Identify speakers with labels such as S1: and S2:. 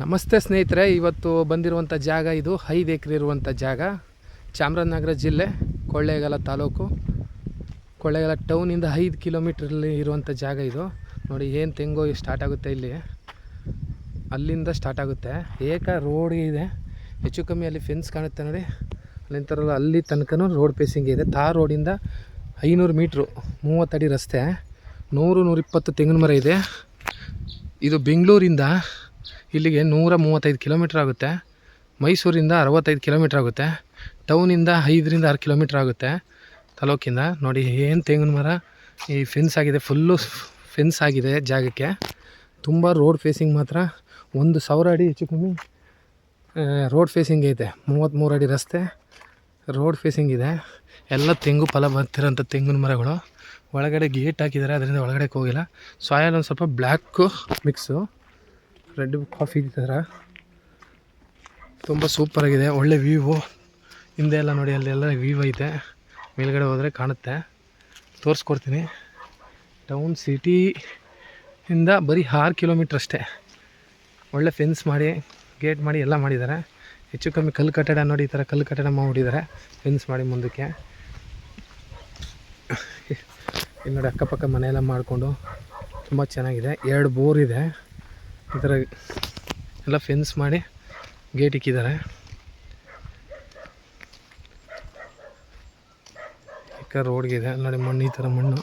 S1: ನಮಸ್ತೆ ಸ್ನೇಹಿತರೆ, ಇವತ್ತು ಬಂದಿರುವಂಥ ಜಾಗ ಇದು, ಐದು ಎಕರೆ ಇರುವಂಥ ಜಾಗ, ಚಾಮರಾಜನಗರ ಜಿಲ್ಲೆ, ಕೊಳ್ಳೇಗಾಲ ತಾಲೂಕು. ಕೊಳ್ಳೇಗಾಲ ಟೌನಿಂದ ಐದು ಕಿಲೋಮೀಟ್ರಲ್ಲಿ ಇರುವಂಥ ಜಾಗ ಇದು. ನೋಡಿ, ಏನು ತೆಂಗು ಸ್ಟಾರ್ಟ್ ಆಗುತ್ತೆ ಇಲ್ಲಿ. ಅಲ್ಲಿಂದ ಸ್ಟಾರ್ಟ್ ಆಗುತ್ತೆ. ಏಕ ರೋಡ್ ಇದೆ. ಹೆಚ್ಚು ಕಮ್ಮಿ ಅಲ್ಲಿ ಫೆನ್ಸ್ ಕಾಣುತ್ತೆ ನೋಡಿ. ಅಲ್ಲಿಂದ ಅಲ್ಲಿ ತನಕನೂ ರೋಡ್ ಪೇಸಿಂಗ್ ಇದೆ. ತಾ ರೋಡಿಂದ ಐನೂರು ಮೀಟ್ರು ಮೂವತ್ತಡಿ ರಸ್ತೆ. ನೂರು ನೂರಿಪ್ಪತ್ತು ತೆಂಗಿನ ಮರ ಇದೆ. ಇದು ಬೆಂಗಳೂರಿಂದ ಇಲ್ಲಿಗೆ ನೂರ ಮೂವತ್ತೈದು ಕಿಲೋಮೀಟ್ರ್ ಆಗುತ್ತೆ. ಮೈಸೂರಿಂದ ಅರವತ್ತೈದು ಕಿಲೋಮೀಟ್ರ್ ಆಗುತ್ತೆ. ಟೌನಿಂದ ಐದರಿಂದ ಆರು ಕಿಲೋಮೀಟ್ರ್ ಆಗುತ್ತೆ. ತಾಲೂಕಿಂದ ನೋಡಿ ಏನು ತೆಂಗಿನ ಮರ. ಈ ಫೆನ್ಸ್ ಆಗಿದೆ ಫುಲ್ಲು ಫೆನ್ಸ್ ಆಗಿದೆ ಜಾಗಕ್ಕೆ. ತುಂಬ ರೋಡ್ ಫೇಸಿಂಗ್ ಮಾತ್ರ. ಒಂದು ಸಾವಿರ ಅಡಿ ಹೆಚ್ಚು ಕಮ್ಮಿ ರೋಡ್ ಫೇಸಿಂಗ್ ಐತೆ. ಮೂವತ್ತ್ಮೂರು ಅಡಿ ರಸ್ತೆ ರೋಡ್ ಫೇಸಿಂಗ್ ಇದೆ. ಎಲ್ಲ ತೆಂಗು ಫಲ ಬರ್ತಿರೋಂಥ ತೆಂಗಿನ ಮರಗಳು. ಒಳಗಡೆ ಗೇಟ್ ಹಾಕಿದ್ದಾರೆ, ಅದರಿಂದ ಒಳಗಡೆ ಹೋಗಿಲ್ಲ. ಸಾಯಲ್ ಒಂದು ಸ್ವಲ್ಪ ಬ್ಲ್ಯಾಕು ಮಿಕ್ಸು ರೆಡ್ ಕಾಫಿ ಥರ ತುಂಬ ಸೂಪರಾಗಿದೆ ಒಳ್ಳೆ ವ್ಯೂವು ಹಿಂದೆ ಎಲ್ಲ ನೋಡಿ ಅಲ್ಲೆಲ್ಲ ವ್ಯೂ ಐತೆ. ಮೇಲ್ಗಡೆ ಹೋದರೆ ಕಾಣುತ್ತೆ. ತೋರಿಸ್ಕೊಡ್ತೀನಿ. ಟೌನ್ ಸಿಟಿ ಇಂದ ಬರೀ ಆರು ಕಿಲೋಮೀಟ್ರ್ ಅಷ್ಟೇ. ಒಳ್ಳೆ ಫೆನ್ಸ್ ಮಾಡಿ ಗೇಟ್ ಮಾಡಿ ಎಲ್ಲ ಮಾಡಿದ್ದಾರೆ. ಹೆಚ್ಚು ಕಮ್ಮಿ ಕಲ್ಲು ಕಟ್ಟಡ ನೋಡಿ, ಈ ಥರ ಕಲ್ಲು ಕಟ್ಟಡ ಮಾಡಿದ್ದಾರೆ. ಫೆನ್ಸ್ ಮಾಡಿ ಮುಂದಕ್ಕೆ. ಇಲ್ಲಿ ನೋಡಿ ಅಕ್ಕಪಕ್ಕ ಮನೆಯೆಲ್ಲ ಮಾಡಿಕೊಂಡು. ತುಂಬ ಚೆನ್ನಾಗಿದೆ. ಎರಡು ಬೋರ್ ಇದೆ. ಈ ಥರ ಎಲ್ಲ ಫೆನ್ಸ್ ಮಾಡಿ ಗೇಟ್ ಇಕ್ಕಿದ್ದಾರೆ. ರೋಡ್ ರೋಡ್ಗಿದೆ ನೋಡಿ ಮಣ್ಣು ಈ ಥರ ಮಣ್ಣು.